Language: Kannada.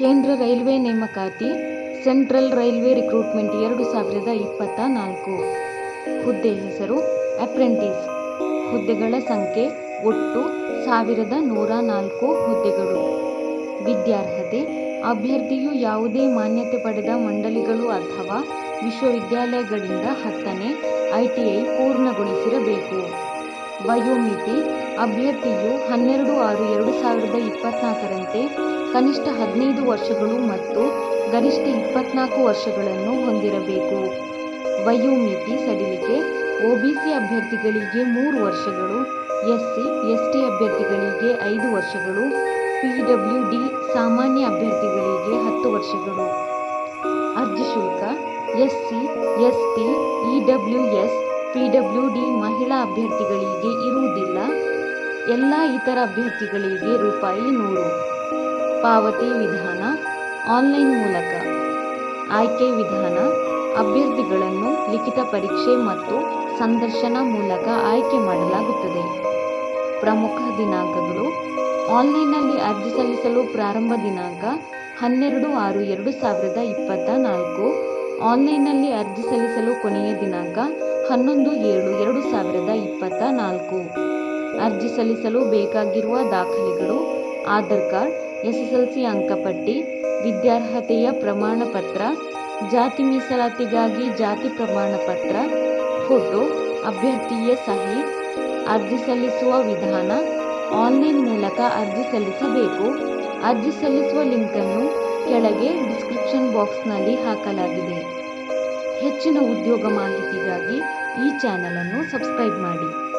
ಕೇಂದ್ರ ರೈಲ್ವೆ ನೇಮಕಾತಿ, ಸೆಂಟ್ರಲ್ ರೈಲ್ವೆ ರಿಕ್ರೂಟ್ಮೆಂಟ್ ಎರಡು ಸಾವಿರದ ಇಪ್ಪತ್ತ ನಾಲ್ಕು ಹುದ್ದೆ ಹೆಸರು ಅಪ್ರೆಂಟಿಸ್. ಹುದ್ದೆಗಳ ಸಂಖ್ಯೆ ಒಟ್ಟು ಸಾವಿರದ ನೂರ ನಾಲ್ಕು ಹುದ್ದೆಗಳು. ವಿದ್ಯಾರ್ಹತೆ, ಅಭ್ಯರ್ಥಿಯು ಯಾವುದೇ ಮಾನ್ಯತೆ ಪಡೆದ ಮಂಡಳಿಗಳು ಅಥವಾ ವಿಶ್ವವಿದ್ಯಾಲಯಗಳಿಂದ ಹತ್ತನೇ ಐಟಿಐ ಪೂರ್ಣಗೊಳಿಸಿರಬೇಕು. ವಯೋಮಿತಿ ಅಭ್ಯರ್ಥಿಯು ಹನ್ನೆರಡು ಆರು ಎರಡು ಸಾವಿರದ ಇಪ್ಪತ್ತ್ನಾಲ್ಕರಂತೆ ಕನಿಷ್ಠ ಹದಿನೈದು ವರ್ಷಗಳು ಮತ್ತು ಗರಿಷ್ಠ ಇಪ್ಪತ್ನಾಲ್ಕು ವರ್ಷಗಳನ್ನು ಹೊಂದಿರಬೇಕು. ವಯೋಮಿತಿ ಸಡಿಲಿಕೆ ಒಬಿಸಿ ಅಭ್ಯರ್ಥಿಗಳಿಗೆ ಮೂರು ವರ್ಷಗಳು, ಎಸ್ಸಿ, ಎಸ್ಟಿ ಅಭ್ಯರ್ಥಿಗಳಿಗೆ ಐದು ವರ್ಷಗಳು ಪಿಡಬ್ಲ್ಯೂಡಿ ಸಾಮಾನ್ಯ ಅಭ್ಯರ್ಥಿಗಳಿಗೆ ಹತ್ತು ವರ್ಷಗಳು. ಅರ್ಜಿ ಶುಲ್ಕ, ಎಸ್ಸಿ, ಎಸ್ಟಿ ಡಬ್ಲ್ಯೂ ಪಿಡಬ್ಲ್ಯೂಡಿ ಮಹಿಳಾ ಅಭ್ಯರ್ಥಿಗಳಿಗೆ ಇರುವುದಿಲ್ಲ. ಎಲ್ಲ ಇತರ ಅಭ್ಯರ್ಥಿಗಳಿಗೆ ರೂಪಾಯಿ ನೂರು. ಪಾವತಿ ವಿಧಾನ ಆನ್ಲೈನ್ ಮೂಲಕ. ಆಯ್ಕೆ ವಿಧಾನ, ಅಭ್ಯರ್ಥಿಗಳನ್ನು ಲಿಖಿತ ಪರೀಕ್ಷೆ ಮತ್ತು ಸಂದರ್ಶನ ಮೂಲಕ ಆಯ್ಕೆ ಮಾಡಲಾಗುತ್ತದೆ. ಪ್ರಮುಖ ದಿನಾಂಕಗಳು, ಆನ್ಲೈನ್ನಲ್ಲಿ ಅರ್ಜಿ ಸಲ್ಲಿಸಲು ಪ್ರಾರಂಭ ದಿನಾಂಕ ಹನ್ನೆರಡು ಆರು ಎರಡು ಸಾವಿರದ ಇಪ್ಪತ್ತ ನಾಲ್ಕು, ಆನ್ಲೈನ್ನಲ್ಲಿ ಅರ್ಜಿ ಸಲ್ಲಿಸಲು ಕೊನೆಯ ದಿನಾಂಕ ಹನ್ನೊಂದು ಏಳು ಎರಡು ಸಾವಿರದ ಇಪ್ಪತ್ತ ನಾಲ್ಕು. ಅರ್ಜಿ ಸಲ್ಲಿಸಲು ಬೇಕಾಗಿರುವ ದಾಖಲೆಗಳು, ಆಧಾರ್ ಕಾರ್ಡ್, ಎಸ್ಎಸ್ಎಲ್ಸಿ ಅಂಕಪಟ್ಟಿ, ವಿದ್ಯಾರ್ಹತೆಯ ಪ್ರಮಾಣ ಪತ್ರ ಜಾತಿ ಮೀಸಲಾತಿಗಾಗಿ ಜಾತಿ ಪ್ರಮಾಣ ಪತ್ರ ಫೋಟೋ, ಅಭ್ಯರ್ಥಿಯ ಸಹಿ, ಅರ್ಜಿ ಸಲ್ಲಿಸುವ ವಿಧಾನ, ಆನ್ಲೈನ್ ಮೂಲಕ ಅರ್ಜಿ ಸಲ್ಲಿಸಬೇಕು. ಅರ್ಜಿ ಸಲ್ಲಿಸುವ ಲಿಂಕನ್ನು ಕೆಳಗೆ ಡಿಸ್ಕ್ರಿಪ್ಷನ್ ಬಾಕ್ಸ್ನಲ್ಲಿ ಹಾಕಲಾಗಿದೆ. ಹೆಚ್ಚಿನ ಉದ್ಯೋಗ ಮಾಹಿತಿಗಾಗಿ ಈ ಚಾನಲನ್ನು ಸಬ್ಸ್ಕ್ರೈಬ್ ಮಾಡಿ.